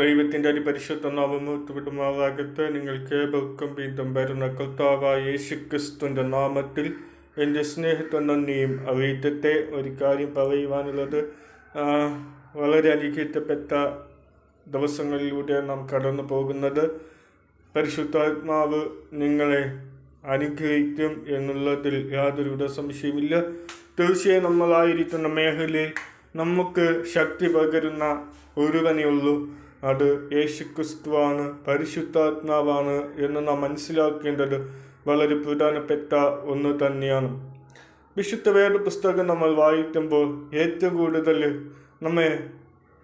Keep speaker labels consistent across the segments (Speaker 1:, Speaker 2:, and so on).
Speaker 1: ദൈവത്തിന്റെ അതിപരിശുദ്ധ നാമമൂത്തുവിടുമാറാകത്ത് നിങ്ങൾക്ക് ഏവർക്കും വീതം വരുന്ന കർത്താവായ യേശു ക്രിസ്തുവിന്റെ നാമത്തിൽ എന്റെ സ്നേഹത്തെ നന്ദിയും അറിയിക്കട്ടെ. ഒരു കാര്യം പറയുവാനുള്ളത് വളരെ അനുഗ്രഹിക്കപ്പെട്ട ദിവസങ്ങളിലൂടെ നാം കടന്നു പോകുന്നത് പരിശുദ്ധാത്മാവ് നിങ്ങളെ അനുഗ്രഹിക്കും എന്നുള്ളതിൽ യാതൊരുവിധ സംശയമില്ല തീർച്ചയായും നമ്മളായിരിക്കുന്ന മേഖലയിൽ നമുക്ക് ശക്തി പകരുന്ന ഒരുവനെയുള്ളൂ അത് യേശുക്രിസ്തുവാണ് പരിശുദ്ധാത്മാവാണ് എന്ന് നാം മനസ്സിലാക്കേണ്ടത് വളരെ പ്രധാനപ്പെട്ട ഒന്ന് തന്നെയാണ്. വിശുദ്ധ വേദ പുസ്തകം നമ്മൾ വായിക്കുമ്പോൾ ഏറ്റവും കൂടുതൽ നമ്മെ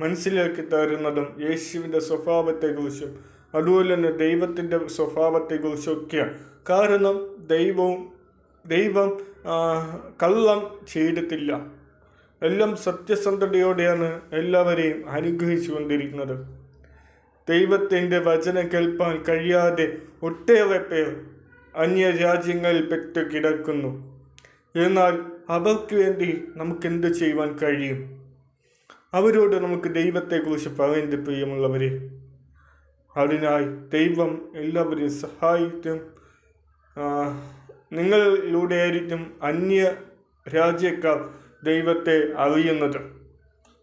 Speaker 1: മനസ്സിലാക്കി തരുന്നതും യേശുവിന്റെ സ്വഭാവത്തെക്കുറിച്ചും അതുപോലെ തന്നെ ദൈവത്തിന്റെ സ്വഭാവത്തെക്കുറിച്ചൊക്കെയാണ് കാരണം ദൈവവും ദൈവം കള്ളം ചെയ്തിട്ടില്ല. എല്ലാം സത്യസന്ധതയോടെയാണ് എല്ലാവരെയും അനുഗ്രഹിച്ചു കൊണ്ടിരിക്കുന്നത്. ദൈവത്തിന്റെ വചനം കേൾപ്പാൻ കഴിയാതെ ഒട്ടേറെ പേർ അന്യരാജ്യങ്ങളിൽ പെട്ട് കിടക്കുന്നു. എന്നാൽ അവർക്ക് വേണ്ടി നമുക്ക് എന്ത് ചെയ്യുവാൻ കഴിയും? അവരോട് നമുക്ക് ദൈവത്തെക്കുറിച്ച് പറയുന്നത് പ്രിയമുള്ളവരെ. അതിനായി ദൈവം എല്ലാവരെയും സഹായിക്കും. നിങ്ങളിലൂടെ നിങ്ങളിലൂടെയായിരിക്കും അന്യ രാജ്യക്കാർ ദൈവത്തെ അറിയുന്നത്.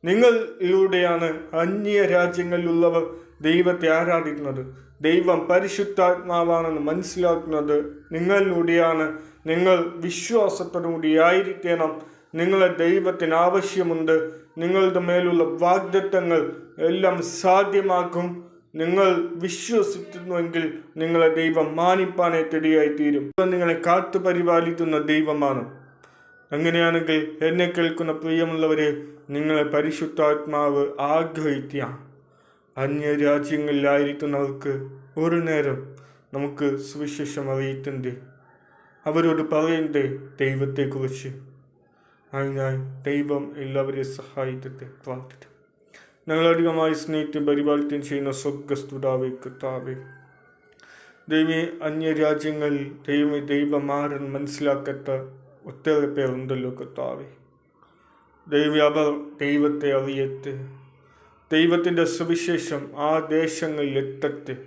Speaker 1: നിങ്ങളിലൂടെയാണ് അന്യ രാജ്യങ്ങളിലുള്ളവർ ദൈവത്തെ ആരാധിക്കുന്നത്? ദൈവം പരിശുദ്ധാത്മാവാണെന്ന് മനസ്സിലാക്കുന്നത് നിങ്ങളിലൂടെയാണ്. നിങ്ങൾ വിശ്വാസത്തോടുകൂടി ആയിരിക്കണം നിങ്ങളെ ദൈവത്തിന് ആവശ്യമുണ്ട്. നിങ്ങളുടെ മേലുള്ള വാഗ്ദത്തങ്ങൾ എല്ലാം സാധ്യമാക്കും. നിങ്ങൾ വിശ്വസിക്കുന്നുവെങ്കിൽ നിങ്ങളെ ദൈവം മാനിപ്പാനെ തെടിയായി തീരും നിങ്ങളെ കാത്തു പരിപാലിക്കുന്ന ദൈവമാണ്. അങ്ങനെയാണെങ്കിൽ എന്നെ കേൾക്കുന്ന പ്രിയമുള്ളവരെ നിങ്ങളെ പരിശുദ്ധാത്മാവ് ആഗ്രഹിക്കുക. അന്യരാജ്യങ്ങളിലായിരിക്കുന്നവർക്ക് ഒരു നേരം നമുക്ക് സുവിശേഷം അറിയിക്കണ്ടേ അവരോട് പറയണ്ടേ ദൈവത്തെക്കുറിച്ച്? അതിനാൽ ദൈവം എല്ലാവരെയും സഹായിക്കട്ടെ പ്രാർത്ഥിക്കും. ഞങ്ങളധികമായി സ്നേഹിച്ച് പരിപാലിക്കുകയും ചെയ്യുന്ന സ്വർഗസ്തുതാവേ കർത്താവേ. ദൈവമേ അന്യരാജ്യങ്ങളിൽ ദൈവമേ ദൈവമാരൻ മനസ്സിലാക്കാത്ത ഒട്ടേറെ പേരുണ്ടല്ലോ കർത്താവേ. ദൈവം അവർ ദൈവത്തെ അറിയട്ടെ. ദൈവത്തിന്റെ സുവിശേഷം ആ ദേശങ്ങളിൽ എത്തട്ടെ.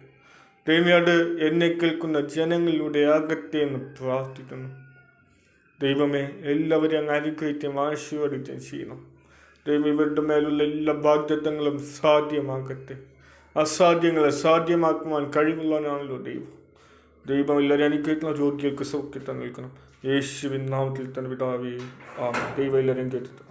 Speaker 1: ദൈവയോട് എന്നെ കേൾക്കുന്ന ജനങ്ങളിലൂടെ ആകട്ടെ എന്ന് പ്രാർത്ഥിക്കുന്നു. ദൈവമേ എല്ലാവരെയും അങ്ങ് അനുഗ്രഹിക്കുകയും ആശീർവദിക്കുകയും ചെയ്യണം. ദൈവം ഇവരുടെ മേലുള്ള എല്ലാ ബാധ്യതകളും സാധ്യമാകട്ടെ. അസാധ്യങ്ങളെ സാധ്യമാക്കുവാൻ കഴിവുള്ളവനാണല്ലോ ദൈവം. ദൈവം എല്ലാവരും അനുഗ്രഹിക്കുന്ന രോഗികൾക്ക് സൗഖ്യത്തെ നൽകണം. യേശുവിൻ നാമത്തിൽ തന്നെ വിടാവേ ആ ദൈവം എല്ലാവരും കേട്ടിട്ട്